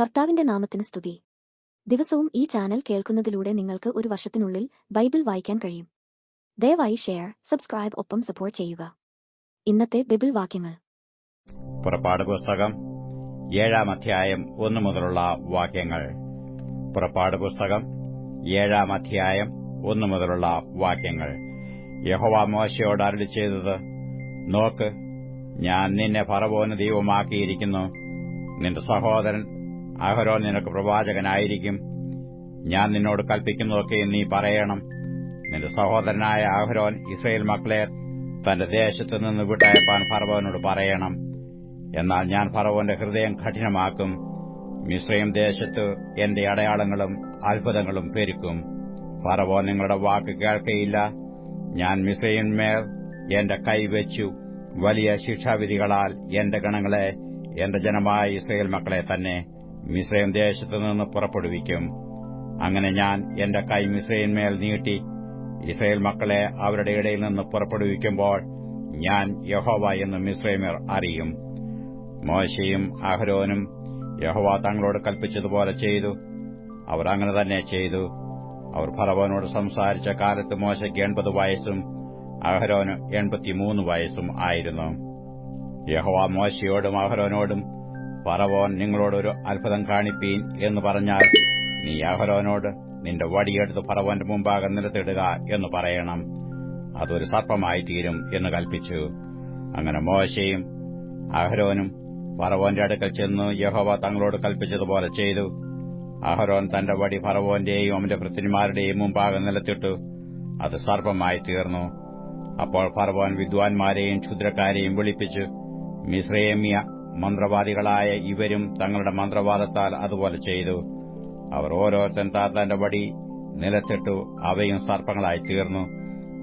കർത്താവിന്റെ നാമത്തിന് സ്തുതി. ദിവസവും ഈ ചാനൽ കേൾക്കുന്നതിലൂടെ നിങ്ങൾക്ക് ഒരു വർഷത്തിനുള്ളിൽ ബൈബിൾ വായിക്കാൻ കഴിയും. ദയവായി ഷെയർ സബ്സ്ക്രൈബ് ഒപ്പം സപ്പോർട്ട് ചെയ്യുക. ഇന്നത്തെ ബൈബിൾ വാക്യങ്ങൾ. പുറപ്പാട് പുസ്തകം ഏഴാം അധ്യായം ഒന്നു മുതലുള്ള വാക്യങ്ങൾ. പുറപ്പാട് പുസ്തകം ഏഴാം അധ്യായം ഒന്നു മുതലുള്ള വാക്യങ്ങൾ. യഹോവ മോശയോട് അരുളി ചെയ്തത് നോക്ക് ഞാൻ നിന്നെ ഫറവോന് ദൈവമാക്കിയിരിക്കുന്നു. നിന്റെ സഹോദരൻ അഹരോൻ നിനക്ക് പ്രവാചകനായിരിക്കും. ഞാൻ നിന്നോട് കൽപ്പിക്കുന്നതൊക്കെ നീ പറയണം. നിന്റെ സഹോദരനായ അഹരോൻ ഇസ്രയേൽ മക്കളെ തന്റെ ദേശത്തു നിന്ന് വിട്ടയപ്പാൻ ഫറവോനോട് പറയണം. എന്നാൽ ഞാൻ ഫറവോന്റെ ഹൃദയം കഠിനമാക്കും. മിശ്രയും ദേശത്ത് എന്റെ അടയാളങ്ങളും അത്ഭുതങ്ങളും പെരുക്കും. ഫറവോ നിങ്ങളുടെ വാക്ക് കേൾക്കയില്ല. ഞാൻ മിശ്രയിന്മേൽ എന്റെ കൈവച്ചു വലിയ ശിക്ഷാവിധികളാൽ എന്റെ ഗണങ്ങളെ എന്റെ ജനമായ ഇസ്രയേൽ മക്കളെ തന്നെ മിശ്രയും ദേശത്തു നിന്ന് പുറപ്പെടുവിക്കും. അങ്ങനെ ഞാൻ എന്റെ കൈ മിശ്രയിന്മേൽ നീട്ടി ഇസ്രയേൽ മക്കളെ അവരുടെ ഇടയിൽ നിന്ന് പുറപ്പെടുവിക്കുമ്പോൾ ഞാൻ യഹോവ എന്ന് മിശ്രൈമർ അറിയും. മോശയും അഹരോനും യഹോവ തങ്ങളോട് കൽപ്പിച്ചതുപോലെ ചെയ്തു. അവർ അങ്ങനെ തന്നെ ചെയ്തു. അവർ ഫറവോനോട് സംസാരിച്ച കാലത്ത് മോശയ്ക്ക് എൺപത് വയസ്സും അഹരോന് എൺപത്തിമൂന്ന് വയസ്സും ആയിരുന്നു. യഹോവ മോശയോടും അഹരോനോടും ഫറവോൻ നിങ്ങളോടൊരു അത്ഭുതം കാണിപ്പീൻ എന്ന് പറഞ്ഞാൽ നീ അഹരോനോട് നിന്റെ വടിയെടുത്ത് ഫറവോന്റെ മുമ്പാകെ നിലത്തിടുക എന്ന് പറയണം. അതൊരു സർപ്പമായി തീരും എന്ന് കൽപ്പിച്ചു. അങ്ങനെ മോശയും അഹരോനും ഫറവോന്റെ അടുക്കൽ ചെന്ന് യഹോവ തങ്ങളോട് കൽപ്പിച്ചതുപോലെ ചെയ്തു. അഹരോൻ തന്റെ വടി ഫറവോന്റെയും അവന്റെ ഭൃത്യന്മാരുടെയും മുമ്പാകെ നിലത്തിട്ടു. അത് സർപ്പമായി തീർന്നു. അപ്പോൾ ഫറവോൻ വിദ്വാൻമാരെയും ക്ഷുദ്രക്കാരെയും വിളിപ്പിച്ചു മിശ്രേമ്യ മന്ത്രവാദികളായ ഇവരും തങ്ങളുടെ മന്ത്രവാദത്താൽ അതുപോലെ ചെയ്തു. അവർ ഓരോരുത്തൻ താത്താന്റെ വടി നിലത്തിട്ടു അവയും സർപ്പങ്ങളായി തീർന്നു.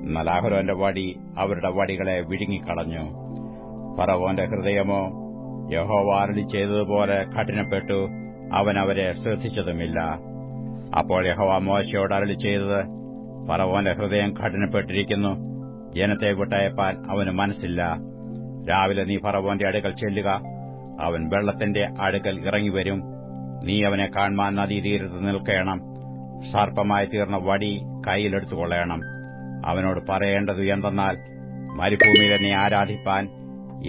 എന്നാൽ അഹരോന്റെ വടി അവരുടെ വടികളെ വിഴുങ്ങിക്കളഞ്ഞു. ഫറവോന്റെ ഹൃദയമോ യഹോവ ചെയ്തതുപോലെ കഠിനപ്പെട്ടു. അവൻ അവരെ ശ്രദ്ധിച്ചതുമില്ല. അപ്പോൾ യഹോവ മോശയോട് അരളി ചെയ്തത് ഫറവോന്റെ ഹൃദയം കഠിനപ്പെട്ടിരിക്കുന്നു. ജനത്തെ വിട്ടയപ്പാൻ അവന് മനസ്സില്ല. രാവിലെ നീ ഫറവോന്റെ അടുക്കൽ ചെല്ലുക. അവൻ വെള്ളത്തിന്റെ അടുക്കൽ ഇറങ്ങിവരും നീ അവനെ കാണുമാൻ നദീതീരത്ത് നിൽക്കണം. സർപ്പമായി തീർന്ന വടി കൈയിലെടുത്തുകൊള്ളണം അവനോട് പറയേണ്ടതു എന്തെന്നാൽ മരുഭൂമിയിൽ എന്നെ ആരാധിപ്പാൻ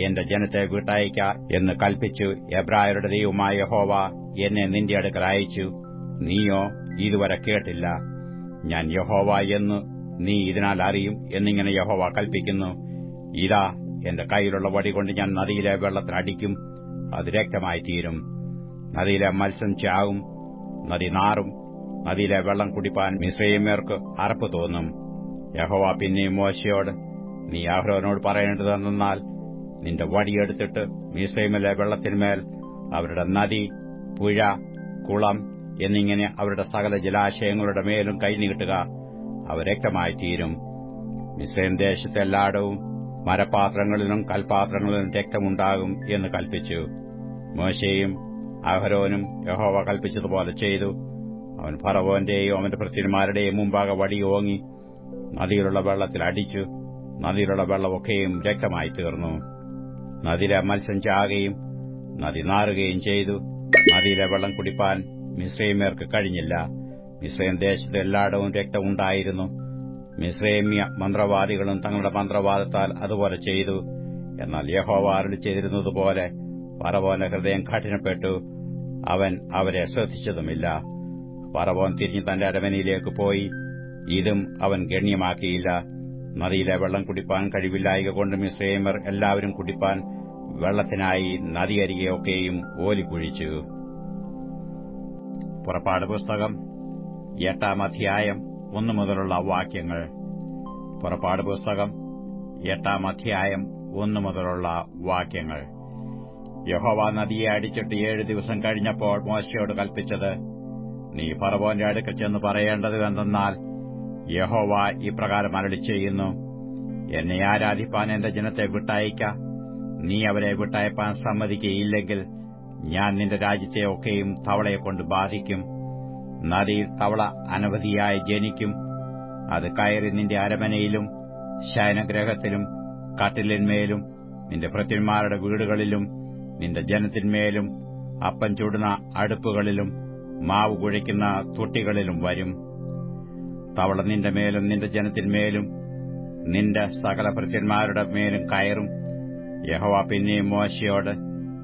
എന്റെ ജനത്തെ വിട്ടയക്ക എന്ന് കൽപ്പിച്ചു എബ്രായരുടെ ദൈവമായ ഹോവ എന്നെ നിന്റെ അടുക്കൽ അയച്ചു. നീയോ ഇതുവരെ കേട്ടില്ല. ഞാൻ യഹോവ എന്ന് നീ ഇതിനാൽ അറിയും എന്നിങ്ങനെ യഹോവ കൽപ്പിക്കുന്നു. ഇതാ എന്റെ കയ്യിലുള്ള വടി കൊണ്ട് ഞാൻ നദിയിലെ വെള്ളത്തിനടിക്കും. അത് രക്തമായി തീരും നദിയിലെ മത്സ്യം ചാവും നദി നാറും നദിയിലെ വെള്ളം കുടിപ്പാൻ മിശ്രയമേർക്ക് അറപ്പ് തോന്നും. യഹോവ പിന്നെയും മോശയോട് നീ അഹ്റോനോട് പറയേണ്ടതെന്നാൽ നിന്റെ വടിയെടുത്തിട്ട് മിശ്രൈമിലെ വെള്ളത്തിന്മേൽ അവരുടെ നദി പുഴ കുളം എന്നിങ്ങനെ അവരുടെ സകല ജലാശയങ്ങളുടെ മേലും കൈനീട്ടുക. അവ രക്തമായി തീരും മിശ്രൈം ദേശത്തെ എല്ലായിടവും മരപാത്രങ്ങളിലും കൽപാത്രങ്ങളിലും രക്തമുണ്ടാകും എന്ന് കൽപ്പിച്ചു. മോശയും അഹരോനും യഹോവ കൽപ്പിച്ചതുപോലെ ചെയ്തു. അവൻ ഫറവോന്റെയും അവന്റെ ഭൃത്യന്മാരുടെയും മുമ്പാകെ വടി ഓങ്ങി നദിയിലുള്ള വെള്ളത്തിൽ അടിച്ചു. നദിയിലുള്ള വെള്ളമൊക്കെയും രക്തമായി തീർന്നു. നദിയിലെ മത്സ്യം ചാകുകയും നദി നാറുകയും ചെയ്തു. നദിയിലെ വെള്ളം കുടിപ്പാൻ മിശ്രീമേർക്ക് കഴിഞ്ഞില്ല. മിശ്രൈം ദേശത്ത് എല്ലായിടവും രക്തമുണ്ടായിരുന്നു. മിശ്രൈമ്യ മന്ത്രവാദികളും തങ്ങളുടെ മന്ത്രവാദത്താൽ അതുപോലെ ചെയ്തു. എന്നാൽ യഹോവ അരുളി ചെയ്തിരുന്നതുപോലെ പറവോന്റെ ഹൃദയം കഠിനപ്പെട്ടു. അവൻ അവരെ ശ്രദ്ധിച്ചതുമില്ല. പറവോൻ തിരിഞ്ഞ് തന്റെ അരമനയിലേക്ക് പോയി. ഇതും അവൻ ഗണ്യമാക്കിയില്ല. നദിയിലെ വെള്ളം കുടിപ്പാൻ കഴിവില്ലായക കൊണ്ട് മിശ്രൈമർ എല്ലാവരും കുടിപ്പാൻ വെള്ളത്തിനായി നദിയരികെയൊക്കെയും ഓലിക്കുഴിച്ചു. പുറപ്പാട് പുസ്തകം എട്ടാം അധ്യായം ഒന്നു മുതലുള്ള വാക്യങ്ങൾ. പുറപ്പാട് പുസ്തകം എട്ടാം അധ്യായം ഒന്നു മുതലുള്ള വാക്യങ്ങൾ. യഹോവ നദിയെ അടിച്ചിട്ട് ഏഴ് ദിവസം കഴിഞ്ഞപ്പോൾ മോശയോട് കൽപ്പിച്ചത് നീ ഫറവോന്റെ അടുക്കൽ ചെന്ന് പറയേണ്ടത് എന്തെന്നാൽ യഹോവ ഇപ്രകാരം അരളി ചെയ്യുന്നു എന്നെ ആരാധിപ്പാൻ എന്റെ ജനത്തെ വിട്ടയക്ക. നീ അവരെ വിട്ടയപ്പാൻ സമ്മതിക്കയില്ലെങ്കിൽ ഞാൻ നിന്റെ രാജ്യത്തെ ഒക്കെയും തവളയെക്കൊണ്ട് ബാധിക്കും. നദിയിൽ തവള അനവധിയായി ജനിക്കും. അത് കയറി നിന്റെ അരമനയിലും ശയനഗ്രഹത്തിലും കട്ടിലിന്മേലും നിന്റെ ഭൃത്യന്മാരുടെ വീടുകളിലും നിന്റെ ജനത്തിന്മേലും അപ്പം ചുടുന്ന അടുപ്പുകളിലും മാവ് കുഴിക്കുന്ന തൊട്ടികളിലും വരും. തവള നിന്റെ മേലും നിന്റെ ജനത്തിന്മേലും നിന്റെ സകല ഭൃത്യന്മാരുടെ മേലും കയറും. യഹോവ പിന്നെയും മോശയോട്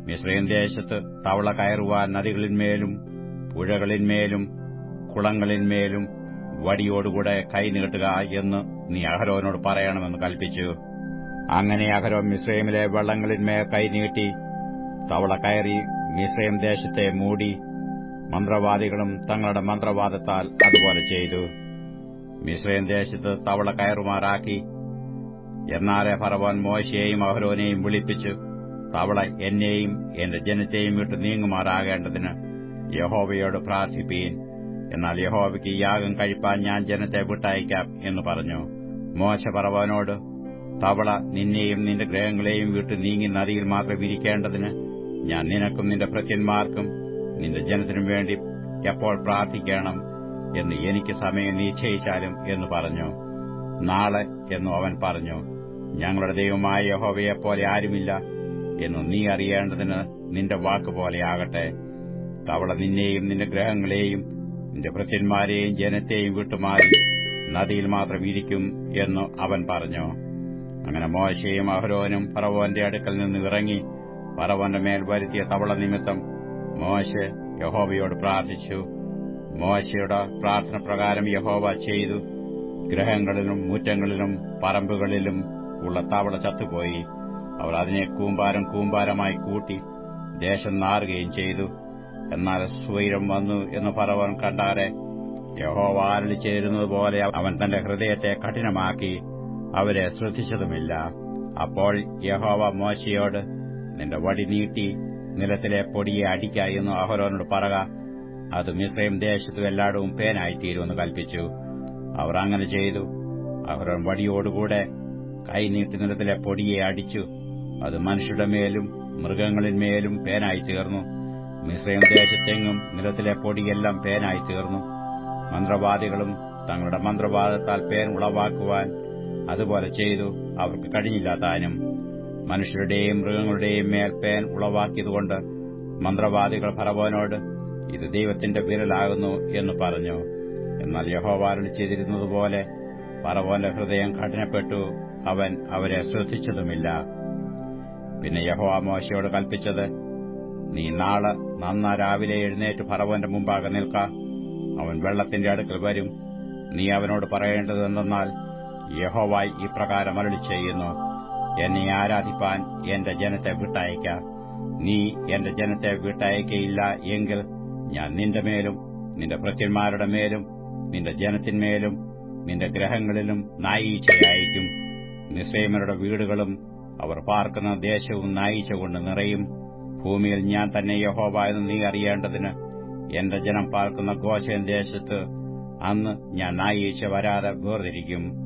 മിശ്രീൻ ദേശത്ത് തവള കയറുവാൻ നദികളിന്മേലും പുഴകളിന്മേലും കുളങ്ങളിന്മേലും വടിയോടുകൂടെ കൈ നീട്ടുക എന്ന് നീ അഹരോനോട് പറയണമെന്ന് കൽപ്പിച്ചു. അങ്ങനെ അഹരോൻ മിശ്രൈമിലെ വെള്ളങ്ങളിന്മേൽ കൈ നീട്ടി തവള കയറി മിശ്രയം ദേശത്തെ മൂടി മന്ത്രവാദികളും തങ്ങളുടെ മന്ത്രവാദത്താൽ അതുപോലെ ചെയ്തു. മിശ്രയം ദേശത്ത് തവള കയറുമാറാക്കി. എന്നാലെ ഫറവോൻ മോശയെയും അഹരോനെയും വിളിപ്പിച്ചു തവള എന്നെയും എന്റെ ജനത്തെയും വിട്ട് നീങ്ങുമാറാകേണ്ടതിന് യഹോവയോട് പ്രാർത്ഥിപ്പീൻ. എന്നാൽ യഹോവയ്ക്ക് യാഗം കഴിപ്പാൻ ഞാൻ ജനത്തെ വിട്ടയക്കാം എന്ന് പറഞ്ഞു. മോശ പറവനോട് തവള നിന്നെയും നിന്റെ ഗ്രഹങ്ങളെയും വിട്ട് നീങ്ങി നദിയിൽ മാത്രം ഇരിക്കേണ്ടതിന് ഞാൻ നിനക്കും നിന്റെ ഭൃത്യന്മാർക്കും നിന്റെ ജനത്തിനും വേണ്ടി എപ്പോൾ പ്രാർത്ഥിക്കണം എന്ന് എനിക്ക് സമയം നിശ്ചയിച്ചാലും? എന്ന് പറഞ്ഞു. നാളെ എന്നു അവൻ പറഞ്ഞു. ഞങ്ങളുടെ ദൈവമായ യഹോവയെപ്പോലെ ആരുമില്ല എന്നു നീ അറിയേണ്ടതിന് നിന്റെ വാക്കുപോലെയാകട്ടെ തവള നിന്നെയും നിന്റെ ഗ്രഹങ്ങളെയും നിന്റെ ഭൃത്യന്മാരെയും ജനത്തെയും വിട്ടുമാറി നദിയിൽ മാത്രം ഇരിക്കും എന്നു അവൻ പറഞ്ഞു. അങ്ങനെ മോശയും അഹരോനും പറവോന്റെ അടുക്കൽ നിന്ന് ഇറങ്ങി പറവോന്റെ മേൽ വരുത്തിയ തവള നിമിത്തം മോശ യഹോബയോട് പ്രാർത്ഥിച്ചു. മോശയുടെ പ്രാർത്ഥന പ്രകാരം യഹോവ ചെയ്തു. ഗ്രഹങ്ങളിലും മുറ്റങ്ങളിലും പറമ്പുകളിലും ഉള്ള തവള ചത്തുപോയി. അവർ അതിനെ കൂമ്പാരം കൂമ്പാരമായി കൂട്ടി ദേശം നാറുകയും ചെയ്തു. എന്നാൽ സ്വൈരം വന്നു എന്ന് പറവൻ കണ്ടാരെ യഹോവ ചേരുന്നത് പോലെ അവൻ തന്റെ ഹൃദയത്തെ കഠിനമാക്കി അവരെ ശ്രദ്ധിച്ചതുമില്ല. അപ്പോൾ യഹോവ മോശയോട് നിന്റെ വടി നീട്ടി നിലത്തിലെ പൊടിയെ അടിക്ക എന്ന് അഹരോനോട് പറക. അത് മിശ്രയും ദേശത്തു എല്ലായിടവും പേനായിത്തീരുമെന്ന് കൽപ്പിച്ചു. അവർ അങ്ങനെ ചെയ്തു. അഹരോൻ വടിയോടുകൂടെ കൈ നീട്ടി നിലത്തിലെ പൊടിയെ അടിച്ചു. അത് മനുഷ്യരുടെ മേലും മൃഗങ്ങളിന്മേലും പേനായി തീർന്നു മിശ്രയും ദേശത്തെങ്ങും നിലത്തിലെ പൊടിയെല്ലാം പേനായി തീർന്നു. മന്ത്രവാദികളും തങ്ങളുടെ മന്ത്രവാദത്താൽ പേൻ ഉളവാക്കുവാൻ അതുപോലെ ചെയ്തു. അവർക്ക് കഴിഞ്ഞില്ല താനും മനുഷ്യരുടെയും മൃഗങ്ങളുടെയും മേൽ പേൻ ഉളവാക്കിയതുകൊണ്ട് മന്ത്രവാദികൾ ഫറവോനോട് ഇത് ദൈവത്തിന്റെ വിരലാകുന്നു എന്ന് പറഞ്ഞു. എന്നാൽ യഹോവാരൽ ചെയ്തിരുന്നതുപോലെ ഫറവോന്റെ ഹൃദയം കഠിനപ്പെട്ടു. അവൻ അവരെ ശ്രദ്ധിച്ചതുമില്ല. പിന്നെ യഹോവ മോശയോട് കൽപ്പിച്ചത് നീ നാളെ നന്ന രാവിലെ എഴുന്നേറ്റ് ഫറവന്റെ മുമ്പാകെ നിൽക്ക. അവൻ വെള്ളത്തിന്റെ അടുക്കൽ വരും. നീ അവനോട് പറയേണ്ടത് എന്തെന്നാൽ യഹോവായി ഇപ്രകാരം പ്രകാരം അരളി ചെയ്യുന്നു. എന്നെ ആരാധിപ്പാൻ എന്റെ ജനത്തെ വിട്ടയക്ക. നീ എന്റെ ജനത്തെ വിട്ടയക്കയില്ല എങ്കിൽ ഞാൻ നിന്റെ മേലും നിന്റെ ഭൃത്യന്മാരുടെ മേലും നിന്റെ ജനത്തിന്മേലും നിന്റെ ഗ്രഹങ്ങളിലും നായീച്ചയായിരിക്കും നിസ്സേമരുടെ വീടുകളും അവർ പാർക്കുന്ന ദേശവും നായീച്ച കൊണ്ട് നിറയും. ഭൂമിയിൽ ഞാൻ തന്നെ യഹോവ എന്ന് നീ അറിയേണ്ടതിന് എന്റെ ജനം പാർക്കുന്ന ഗോശൻ ദേശത്ത് അന്ന് ഞാൻ നായീച്ച വരാതെ വേർതിരിക്കും.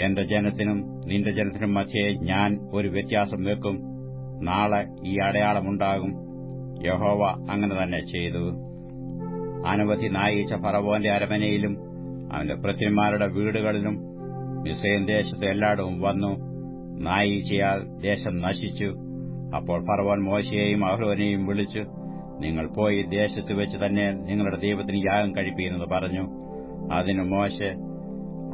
എന്റെ ജനത്തിനും നിന്റെ ജനത്തിനും മധ്യേ ഞാൻ ഒരു വ്യത്യാസം വെക്കും. നാളെ ഈ അടയാളമുണ്ടാകും. യഹോവ അങ്ങനെ തന്നെ ചെയ്തു. അനവധി നായീച്ച ഫറവോന്റെ അരമനയിലും അവന്റെ പ്രതിമാരുടെ വീടുകളിലും മിസ്രൈം ദേശത്ത് എല്ലായിടവും വന്നു. നായീച്ചയാൽ ദേശം നശിച്ചു. അപ്പോൾ ഫറവോൻ മോശയെയും അഹ്ലോനെയും വിളിച്ചു നിങ്ങൾ പോയി ദേശത്ത് വെച്ച് തന്നെ നിങ്ങളുടെ ദൈവത്തിന് യാഗം കഴിപ്പിക്കുന്നത് പറഞ്ഞു. അതിന് മോശ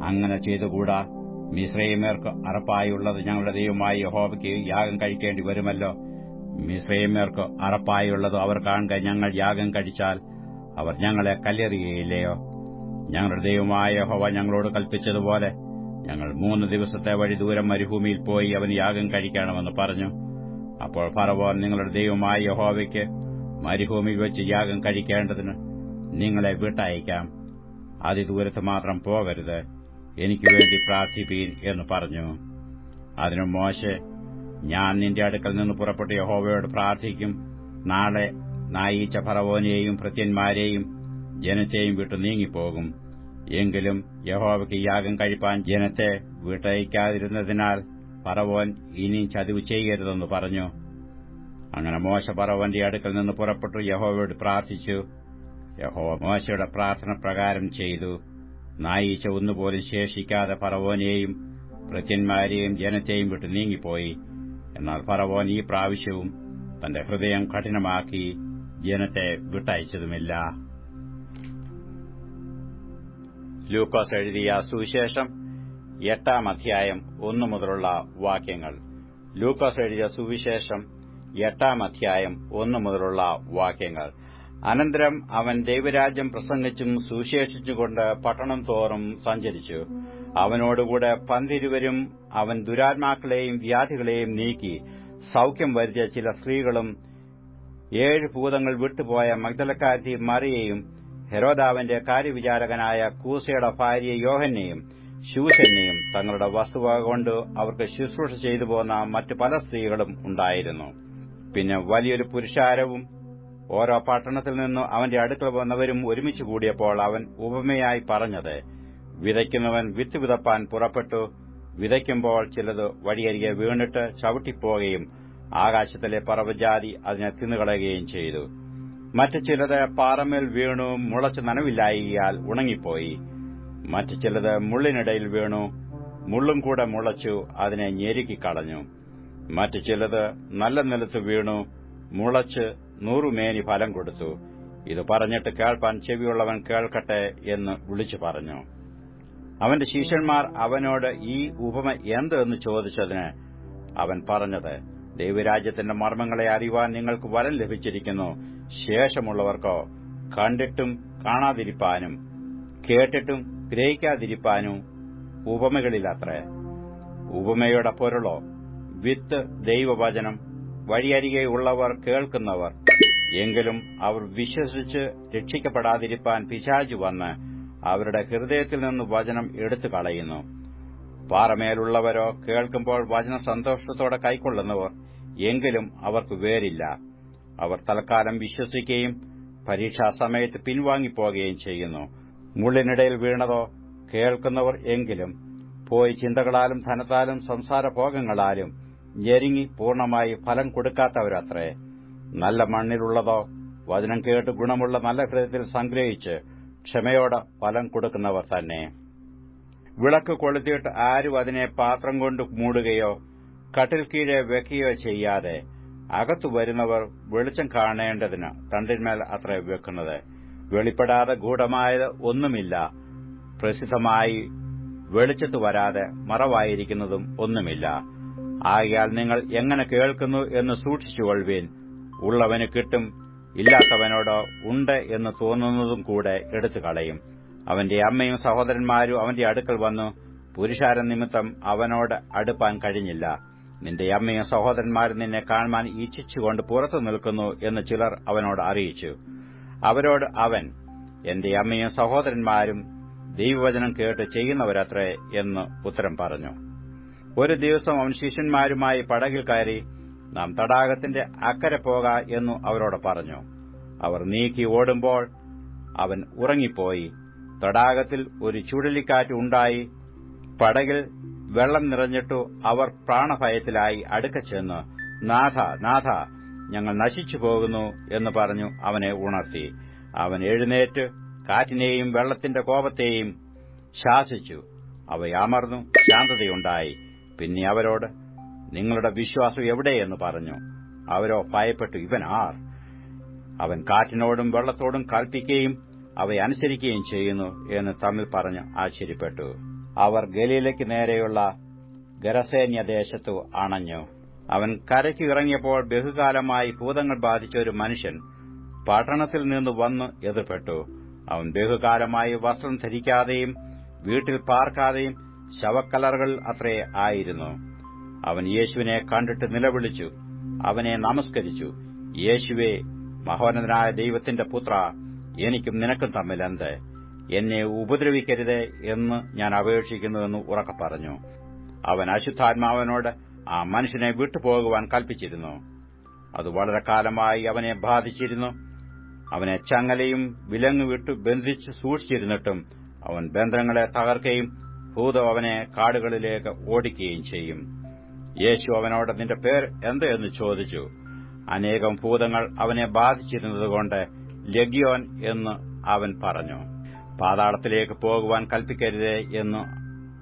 അങ്ങനെ ചെയ്തുകൂടാ. മിശ്രൈമേർക്ക് അറപ്പായുള്ളത് ഞങ്ങളുടെ ദൈവമായ യഹോവയ്ക്ക് യാഗം കഴിക്കേണ്ടി വരുമല്ലോ. മിശ്രൈമേർക്ക് അറപ്പായുള്ളത് അവർ കാണുക ഞങ്ങൾ യാഗം കഴിച്ചാൽ അവർ ഞങ്ങളെ കല്ലെറിയുകയില്ലയോ? ഞങ്ങളുടെ ദൈവമായ ഹോവ ഞങ്ങളോട് കൽപ്പിച്ചതുപോലെ ഞങ്ങൾ മൂന്ന് ദിവസത്തെ വഴി ദൂരം മരുഭൂമിയിൽ പോയി അവൻ യാഗം കഴിക്കണമെന്ന് പറഞ്ഞു. അപ്പോൾ ഫറവോൻ നിങ്ങളുടെ ദൈവമായ യഹോവയ്ക്ക് മരുഭൂമിയിൽ വെച്ച് യാഗം കഴിക്കേണ്ടതിന് നിങ്ങളെ വിട്ടയക്കാം. അതിദൂരത്ത് മാത്രം പോകരുത്. എനിക്ക് വേണ്ടി പ്രാർത്ഥിപ്പീൻ എന്ന് പറഞ്ഞു. അതിനു മോശെ ഞാൻ നിന്റെ അടുക്കൽ നിന്ന് പുറപ്പെട്ട് യഹോവയോട് പ്രാർത്ഥിക്കും. നാളെ നായീച്ച ഫറവോനെയും ഭൃത്യന്മാരെയും ജനത്തെയും വിട്ടു നീങ്ങിപ്പോകും. എങ്കിലും യഹോവയ്ക്ക് യാഗം കഴിപ്പാൻ ജനത്തെ വിട്ടയക്കാതിരുന്നതിനാൽ ഫറവോൻ ഇനി ചതിവ് ചെയ്യരുതെന്ന് പറഞ്ഞു. അങ്ങനെ മോശ പറവന്റെ അടുക്കൽ നിന്ന് പുറപ്പെട്ടു യഹോവയോട് പ്രാർത്ഥിച്ചു. യഹോവ മോശയുടെ പ്രാർത്ഥന പ്രകാരം ചെയ്തു. നായീച്ച ഒന്നുപോലും ശേഷിക്കാതെ പറവോനെയും ഭൃത്യന്മാരെയും ജനത്തെയും വിട്ട് നീങ്ങിപ്പോയി. എന്നാൽ പറവോൻ ഈ പ്രാവശ്യവും തന്റെ ഹൃദയം കഠിനമാക്കി ജനത്തെ വിട്ടയച്ചതുമില്ല. ലൂക്കോസ് എഴുതിയ സുവിശേഷം എട്ടാം അധ്യായം ഒന്നു മുതലുള്ള വാക്യങ്ങൾ. ലൂക്കോസ് എഴുതിയ സുവിശേഷം എട്ടാം അധ്യായം ഒന്നു മുതലുള്ള വാക്യങ്ങൾ. അനന്തരം അവൻ ദൈവരാജ്യം പ്രസംഗിച്ചും സുവിശേഷിച്ചുകൊണ്ട് പട്ടണം തോറും സഞ്ചരിച്ചു. അവനോടുകൂടെ പന്തിരുവരും അവൻ ദുരാത്മാക്കളെയും വ്യാധികളെയും നീക്കി സൌഖ്യം വരുത്തിയ ചില സ്ത്രീകളും ഏഴ് ഭൂതങ്ങൾ വിട്ടുപോയ മഗ്ദലക്കാരി മറിയയും ഹെരോദാവിന്റെ കാര്യവിചാരകനായ കൂസയുടെ ഭാര്യ യോഹന്നെയും ശൂശനെയും തങ്ങളുടെ വസ്തുവക കൊണ്ട് അവർക്ക് ശുശ്രൂഷ ചെയ്തു പോന്ന മറ്റു പല സ്ത്രീകളും ഉണ്ടായിരുന്നു. പിന്നെ വലിയൊരു പുരുഷാരവും ഓരോ പട്ടണത്തിൽ നിന്നും അവന്റെ അടുക്കൾ വന്നവരും ഒരുമിച്ച് കൂടിയപ്പോൾ അവൻ ഉപമയായി പറഞ്ഞത് വിതയ്ക്കുന്നവൻ വിത്ത് വിതപ്പാൻ പുറപ്പെട്ടു. വിതയ്ക്കുമ്പോൾ ചിലത് വഴിയരികെ വീണിട്ട് ചവിട്ടിപ്പോകുകയും ആകാശത്തിലെ പറവജാതി അതിനെ തിന്നുകളയുകയും ചെയ്തു. മറ്റു ചിലത് പാറമേൽ വീണു മുളച്ച് നനവില്ലായികയാൽ ഉണങ്ങിപ്പോയി. മറ്റു ചിലത് മുള്ളിനിടയിൽ വീണു. മുള്ളും കൂടെ മുളച്ചു അതിനെ ഞെരുക്കിക്കളഞ്ഞു മറ്റു ചിലത് നല്ല നിലത്ത് വീണു. മുളച്ച് നൂറുമേനി ഫലം കൊടുത്തു. ഇത് പറഞ്ഞിട്ട് കേൾപ്പാൻ ചെവിയുള്ളവൻ കേൾക്കട്ടെ എന്ന് വിളിച്ചു പറഞ്ഞു. അവന്റെ ശിഷ്യന്മാർ അവനോട് ഈ ഉപമ എന്തെന്ന് ചോദിച്ചതിന് അവൻ പറഞ്ഞത് ദൈവരാജ്യത്തിന്റെ മർമ്മങ്ങളെ അറിയുവാൻ നിങ്ങൾക്ക് വരം ലഭിച്ചിരിക്കുന്നു. ശേഷമുള്ളവർക്കോ കണ്ടിട്ടും കാണാതിരിപ്പാനും കേട്ടിട്ടും ഗ്രഹിക്കാതിരിപ്പാനും ഉപമയുടെ പൊരുളോ വിത്ത് ദൈവവചനം വഴിയരികെ ഉള്ളവർ കേൾക്കുന്നവർ എങ്കിലും അവർ വിശ്വസിച്ച് രക്ഷിക്കപ്പെടാതിരിപ്പാൻ പിശാചു വന്ന് അവരുടെ ഹൃദയത്തിൽ നിന്ന് വചനം എടുത്തു കളയുന്നു പാറമേലുള്ളവരോ കേൾക്കുമ്പോൾ വചനം സന്തോഷത്തോടെ കൈക്കൊള്ളുന്നവർ എങ്കിലും അവർക്ക് വേരില്ല. അവർ തൽക്കാലം വിശ്വസിക്കുകയും പരീക്ഷാ സമയത്ത് പിൻവാങ്ങിപ്പോകുകയും ചെയ്യുന്നു. മുള്ളിനിടയിൽ വീണതോ കേൾക്കുന്നവർ എങ്കിലും പോയി ചിന്തകളാലും ധനത്താലും സംസാരഭോഗങ്ങളാലും ഞെരുങ്ങി പൂർണമായി ഫലം കൊടുക്കാത്തവരത്രേ. നല്ല മണ്ണിലുള്ളതോ വചനം കേട്ട് ഗുണമുള്ള നല്ല ഹൃദയത്തിൽ സംഗ്രഹിച്ച് ക്ഷമയോടെ ഫലം കൊടുക്കുന്നവർ തന്നെ. വിളക്ക് കൊളുത്തിയിട്ട് ആരും അതിനെ പാത്രം കൊണ്ട് മൂടുകയോ കട്ടിൽ കീഴെ വെക്കുകയോ ചെയ്യാതെ അകത്തു വരുന്നവർ വെളിച്ചം കാണേണ്ടതിന് തണ്ടിന്മേൽ അത്ര വെക്കുന്നത്. വെളിപ്പെടാതെ ഗൂഢമായത് ഒന്നുമില്ല. പ്രസിദ്ധമായി വെളിച്ചത്ത് വരാതെ മറവായിരിക്കുന്നതും ഒന്നുമില്ല. ആകയാൽ നിങ്ങൾ എങ്ങനെ കേൾക്കുന്നു എന്ന് സൂക്ഷിച്ചുകൊള്ളുവീൻ. ഉള്ളവന് കിട്ടും ഇല്ലാത്തവനോട് ഉണ്ട് എന്ന് തോന്നുന്നതും കൂടെ എടുത്തു കളയും അവന്റെ അമ്മയും സഹോദരന്മാരും അവന്റെ അടുക്കൽ വന്നു. പുരുഷാര നിമിത്തം അവനോട് അടുപ്പാൻ കഴിഞ്ഞില്ല. നിന്റെ അമ്മയും സഹോദരന്മാരും നിന്നെ കാണുവാൻ ഇച്ഛിച്ചുകൊണ്ട് പുറത്തു നിൽക്കുന്നു എന്ന് ചിലർ അവനോട് അറിയിച്ചു. അവരോട് അവൻ എന്റെ അമ്മയും സഹോദരന്മാരും ദൈവവചനം കേട്ട് ചെയ്യുന്നവരത്രേ എന്ന് ഉത്തരം പറഞ്ഞു. ഒരു ദിവസം അവൻ ശിഷ്യന്മാരുമായി പടകിൽ കയറി നാം തടാകത്തിന്റെ അക്കരെ പോക എന്നു അവരോട് പറഞ്ഞു. അവർ നീക്കി ഓടുമ്പോൾ അവൻ ഉറങ്ങിപ്പോയി. തടാകത്തിൽ ഒരു ചുഴലിക്കാറ്റ് ഉണ്ടായി. പടകിൽ വെള്ളം നിറഞ്ഞിട്ടു അവർ പ്രാണഭയത്തിലായി അടുക്കച്ചെന്ന് നാഥ നാഥ ഞങ്ങൾ നശിച്ചു പോകുന്നു എന്ന് പറഞ്ഞു അവനെ ഉണർത്തി. അവൻ എഴുന്നേറ്റ് കാറ്റിനെയും വെള്ളത്തിന്റെ കോപത്തെയും ശാസിച്ചു. അവയമർന്നു ശാന്തതയുണ്ടായി. പിന്നെ അവരോട് നിങ്ങളുടെ വിശ്വാസം എവിടെയെന്ന് പറഞ്ഞു. അവരോ ഭയപ്പെട്ടു ഇവൻ ആർ? അവൻ കാറ്റിനോടും വെള്ളത്തോടും കൽപ്പിക്കുകയും അവയനുസരിക്കുകയും ചെയ്യുന്നു എന്ന് തമ്മിൽ പറഞ്ഞ് ആശ്ചര്യപ്പെട്ടു. അവർ ഗലീലയ്ക്ക് നേരെയുള്ള ഗരസേന്യദേശത്തു അണഞ്ഞു. അവൻ കരയ്ക്ക് ഇറങ്ങിയപ്പോൾ ബഹുകാലമായി ഭൂതങ്ങൾ ബാധിച്ച ഒരു മനുഷ്യൻ പട്ടണത്തിൽ നിന്ന് വന്ന് എതിർപ്പെട്ടു. അവൻ ബഹുകാലമായി വസ്ത്രം ധരിക്കാതെയും വീട്ടിൽ പാർക്കാതെയും ശവക്കലറുകൾ അത്രേ ആയിരുന്നു. അവൻ യേശുവിനെ കണ്ടിട്ട് നിലവിളിച്ചു. അവനെ നമസ്കരിച്ചു. യേശുവെ മഹോന്നതനായ ദൈവത്തിന്റെ പുത്ര എനിക്കും നിനക്കും തമ്മിൽ എന്ത് എന്നെ ഉപദ്രവിക്കരുത് എന്ന് ഞാൻ അപേക്ഷിക്കുന്നുവെന്ന് ഉറക്കെ പറഞ്ഞു. അവൻ അശുദ്ധാത്മാവനോട് ആ മനുഷ്യനെ വിട്ടുപോകുവാൻ കൽപ്പിച്ചിരുന്നു. അത് വളരെ കാലമായി അവനെ ബാധിച്ചിരുന്നു. അവനെ ചങ്ങലയും വിലങ്ങു വിട്ടു ബന്ധിച്ച് സൂക്ഷിച്ചിരുന്നിട്ടും അവൻ ബന്ധങ്ങളെ തകർക്കുകയും ഭൂതം അവനെ കാടുകളിലേക്ക് ഓടിക്കുകയും ചെയ്യും. യേശു അവനോട് നിന്റെ പേർ എന്ത്? എന്ന് ചോദിച്ചു. അനേകം ഭൂതങ്ങൾ അവനെ ബാധിച്ചിരുന്നതുകൊണ്ട് ലഗ്യോൻ എന്ന് അവൻ പറഞ്ഞു. പാതാളത്തിലേക്ക് പോകുവാൻ കൽപ്പിക്കരുതേ എന്ന്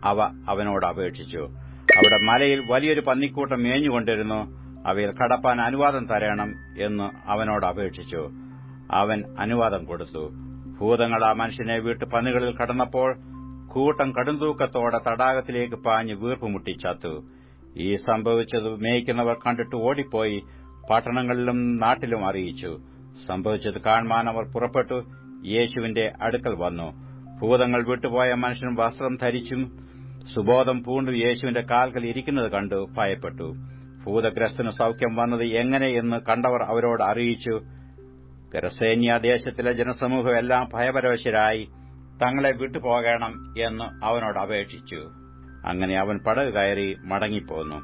അവ അവനോട് അപേക്ഷിച്ചു. അവിടെ മലയിൽ വലിയൊരു പന്നിക്കൂട്ടം മേഞ്ഞുകൊണ്ടിരുന്നു. അവയിൽ കടപ്പാൻ അനുവാദം തരണം എന്ന് അവനോട് അപേക്ഷിച്ചു. അവൻ അനുവാദം കൊടുത്തു. ഭൂതങ്ങൾ ആ മനുഷ്യനെ വീട്ടു പന്നുകളിൽ കടന്നപ്പോൾ കൂട്ടം കടുംതൂക്കത്തോടെ തടാകത്തിലേക്ക് പാഞ്ഞ് വീർപ്പുമുട്ടി ചത്തു. ഈ സംഭവിച്ചത് മേയ്ക്കുന്നവർ കണ്ടിട്ട് ഓടിപ്പോയി പട്ടണങ്ങളിലും നാട്ടിലും അറിയിച്ചു. സംഭവിച്ചത് കാണുവാൻ അവർ പുറപ്പെട്ടു. യേശുവിന്റെ അടുക്കൽ വന്നു. ഭൂതങ്ങൾ വിട്ടുപോയ മനുഷ്യൻ വസ്ത്രം ധരിച്ചും സുബോധം പൂണ്ട് യേശുവിന്റെ കാൽകൾ ഇരിക്കുന്നത് കണ്ടു ഭയപ്പെട്ടു. ഭൂതഗ്രസ്തന് സൌഖ്യം വന്നത് എങ്ങനെയെന്ന് കണ്ടവർ അവരോട് അറിയിച്ചു. ഗരസേന്യ ദേശത്തിലെ ജനസമൂഹം എല്ലാം ഭയപരവശരായി തങ്ങളെ വിട്ടുപോകണം എന്ന് അവനോട് അപേക്ഷിച്ചു. അങ്ങനെ അവൻ പടക് കയറി മടങ്ങിപ്പോന്നു.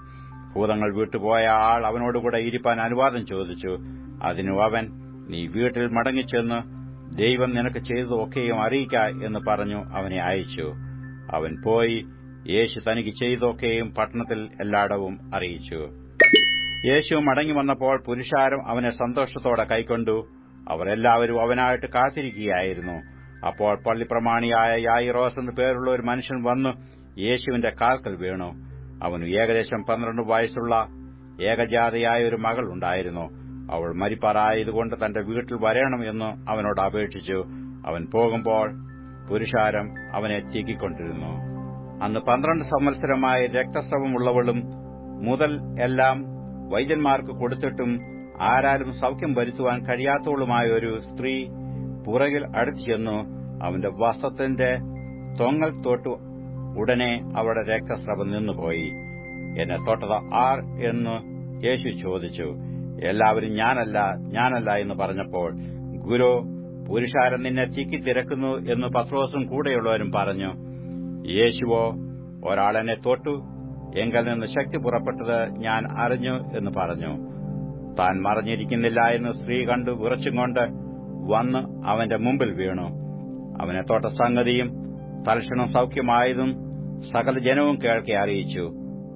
ഭൂതങ്ങൾ വിട്ടുപോയ ആൾ അവനോടുകൂടെ ഇരിപ്പാൻ അനുവാദം ചോദിച്ചു. അതിനു അവൻ നീ വീട്ടിൽ മടങ്ങിച്ചെന്ന് ദൈവം നിനക്ക് ചെയ്തതൊക്കെയും അറിയിക്ക എന്ന് പറഞ്ഞു അവനെ അയച്ചു. അവൻ പോയി യേശു തനിക്ക് ചെയ്തൊക്കെയും പട്ടണത്തിൽ എല്ലായിടവും അറിയിച്ചു. യേശു മടങ്ങി വന്നപ്പോൾ പുരുഷാരം അവനെ സന്തോഷത്തോടെ കൈക്കൊണ്ടു. അവരെല്ലാവരും അവനായിട്ട് കാത്തിരിക്കുകയായിരുന്നു. അപ്പോൾ പള്ളിപ്രമാണിയായ യായിറോസ് എന്നു പേരുള്ള ഒരു മനുഷ്യൻ വന്നു യേശുവിന്റെ കാൽക്കൽ വീണു. അവന് ഏകദേശം പന്ത്രണ്ട് വയസ്സുള്ള ഏകജാതയായ ഒരു മകൾ ഉണ്ടായിരുന്നു. അവൾ മരിപ്പാറായതുകൊണ്ട് തന്റെ വീട്ടിൽ വരണമെന്ന് അവനോട് അപേക്ഷിച്ചു. അവൻ പോകുമ്പോൾ പുരുഷാരം അവനെ ചീക്കിക്കൊണ്ടിരുന്നു. അന്ന് പന്ത്രണ്ട് സംവത്സരമായ രക്തസ്രവമുള്ളവളും മുതൽ എല്ലാം വൈദ്യന്മാർക്ക് കൊടുത്തിട്ടും ആരാലും സൌഖ്യം വരുത്തുവാൻ കഴിയാത്തവളുമായ ഒരു സ്ത്രീ പുറകിൽ അടുത്തു ചെന്നു അവന്റെ വസ്ത്രത്തിന്റെ തൊങ്ങൽ തൊട്ടു ഉടനെ അവളുടെ രക്തസ്രവം നിന്നുപോയി. എന്നെ തൊട്ടത് ആർ എന്ന് യേശു ചോദിച്ചു. എല്ലാവരും ഞാനല്ല ഞാനല്ല എന്ന് പറഞ്ഞപ്പോൾ ഗുരു പുരുഷാരൻ നിന്നെ തിക്കി തിരക്കുന്നു എന്ന് പത്രോസും കൂടെയുള്ളവരും പറഞ്ഞു. യേശുവോ ഒരാളെന്നെ തൊട്ടു. എങ്കിൽ നിന്ന് ശക്തി പുറപ്പെട്ടത് ഞാൻ അറിഞ്ഞു എന്ന് പറഞ്ഞു. താൻ മറിഞ്ഞിരിക്കുന്നില്ല എന്ന് സ്ത്രീ കണ്ടു വിറച്ചും കൊണ്ട് വന്ന് അവന്റെ മുമ്പിൽ വീണു. അവനെ തൊട്ട സംഗതിയും തൽക്ഷണം സൌഖ്യമായതും സകല ജനവും കേൾക്കെ അറിയിച്ചു.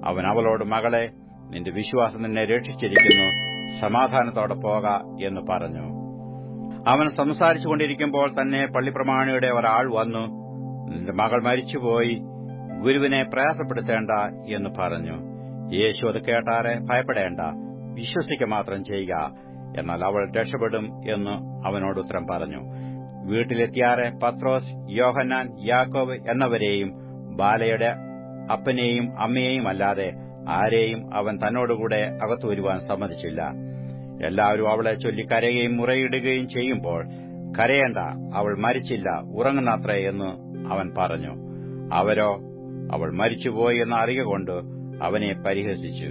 അവൻ അവളോട് മകളെ നിന്റെ വിശ്വാസം നിന്നെ രക്ഷിച്ചിരിക്കുന്നു. സമാധാനത്തോടെ പോക എന്ന് പറഞ്ഞു. അവൻ സംസാരിച്ചുകൊണ്ടിരിക്കുമ്പോൾ തന്നെ പള്ളിപ്രമാണിയുടെ ഒരാൾ വന്നു. നിന്റെ മകൾ മരിച്ചുപോയി. ഗുരുവിനെ പ്രയാസപ്പെടുത്തേണ്ട എന്ന് പറഞ്ഞു. യേശു അത് കേട്ടാരെ ഭയപ്പെടേണ്ട. വിശ്വസിക്ക മാത്രം ചെയ്യുക. എന്നാൽ അവൾ രക്ഷപ്പെടും എന്ന് അവനോട് ഉത്തരം പറഞ്ഞു. വീട്ടിലെത്തിയാറെ പത്രോസ് യോഹന്നാൻ യാക്കോബ് എന്നവരെയും ബാലയുടെ അപ്പനെയും അമ്മയെയും അല്ലാതെ ആരെയും അവൻ തന്നോടുകൂടെ അകത്തു വരുവാൻ സമ്മതിച്ചില്ല. എല്ലാവരും അവളെ ചൊല്ലി കരയുകയും മുറയിടുകയും ചെയ്യുമ്പോൾ കരയേണ്ട അവൾ മരിച്ചില്ല ഉറങ്ങുന്നത്രേ എന്ന് അവൻ പറഞ്ഞു അവരോ അവൾ മരിച്ചുപോയി എന്ന അറിയ കൊണ്ട് അവനെ പരിഹസിച്ചു.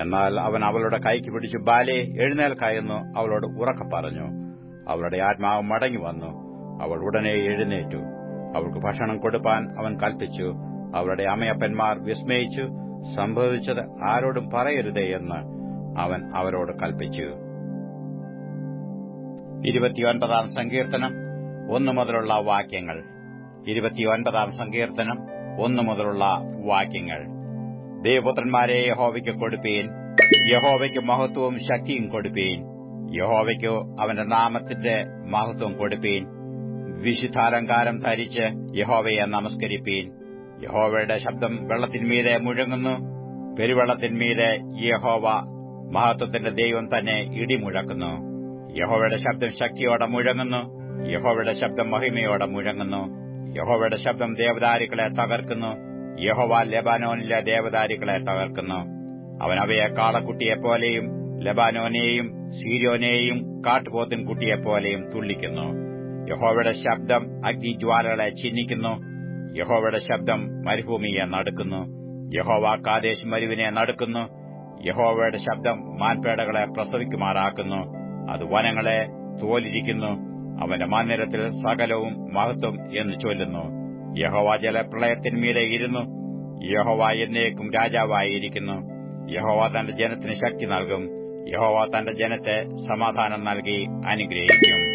എന്നാൽ അവൻ അവളുടെ കൈക്ക് പിടിച്ചു ബാലെ എഴുന്നേൽക്കായെന്ന് അവളോട് ഉറക്കെ പറഞ്ഞു. അവളുടെ ആത്മാവ് മടങ്ങി വന്നു. അവൾ ഉടനെ എഴുന്നേറ്റു. അവൾക്ക് ഭക്ഷണം കൊടുപ്പാൻ അവൻ കൽപ്പിച്ചു. അവളുടെ അമ്മയപ്പന്മാർ വിസ്മയിച്ചു. സംഭവിച്ചത് ആരോടും പറയരുതേ എന്ന് അവൻ അവരോട് കൽപ്പിച്ചു. ഇരുപത്തിയൊൻപതാം സങ്കീർത്തനം ഒന്നു മുതലുള്ള വാക്യങ്ങൾ. ഇരുപത്തിയൊൻപതാം സങ്കീർത്തനം ഒന്നു മുതലുള്ള വാക്യങ്ങൾ. ദേവപുത്രന്മാരെ യഹോവയ്ക്ക് കൊടുപ്പീൻ യഹോവയ്ക്ക് മഹത്വവും ശക്തിയും കൊടുപ്പീൻ യഹോവയ്ക്കു അവന്റെ നാമത്തിന്റെ മഹത്വം കൊടുപ്പീൻ വിശുദ്ധാലങ്കാരം ധരിച്ച് യഹോവയെ നമസ്കരിപ്പീൻ. യഹോവയുടെ ശബ്ദം വെള്ളത്തിന്മീതെ മുഴങ്ങുന്നു പെരുവെള്ളത്തിന്മീതെ യഹോവ മഹത്വത്തിന്റെ ദൈവം തന്നെ ഇടിമുഴക്കുന്നു. യഹോവയുടെ ശബ്ദം ശക്തിയോടെ മുഴങ്ങുന്നു യഹോവയുടെ ശബ്ദം മഹിമയോടെ മുഴങ്ങുന്നു. യഹോവയുടെ ശബ്ദം ദേവദാരികളെ തകർക്കുന്നു. യഹോവ ലെബാനോനിലെ ദേവദാരികളെ തകർക്കുന്നു. അവൻ അവയെ കാളക്കുട്ടിയെപ്പോലെയും ലബാനോനെയും സീരിയോനെയും കാട്ടുപോത്തിൻ കുട്ടിയെപ്പോലെയും തുള്ളിക്കുന്നു. യഹോവയുടെ ശബ്ദം അഗ്നിജ്വാലകളെ ചിഹ്നിക്കുന്നു യഹോവയുടെ ശബ്ദം മരുഭൂമിയെ നടുക്കുന്നു. യഹോവ കാദേശ് മരുവിനെ നടുക്കുന്നു. യഹോവയുടെ ശബ്ദം മാൻപേടകളെ പ്രസവിക്കുമാറാക്കുന്നു. അത് വനങ്ങളെ തോലിരിക്കുന്നു. അവന്റെ മാന്യരത്തിൽ സകലവും മഹത്വം എന്ന് ചൊല്ലുന്നു. യഹോവ ജലപ്രളയത്തിന്മീതെ ഇരുന്നു. യഹോവ എന്നേക്കും രാജാവായിരിക്കുന്നു. യഹോവ തന്റെ ജനത്തിന് ശക്തി നൽകും. യഹോവ തന്റെ ജനത്തെ സമാധാനം നൽകി അനുഗ്രഹിക്കും.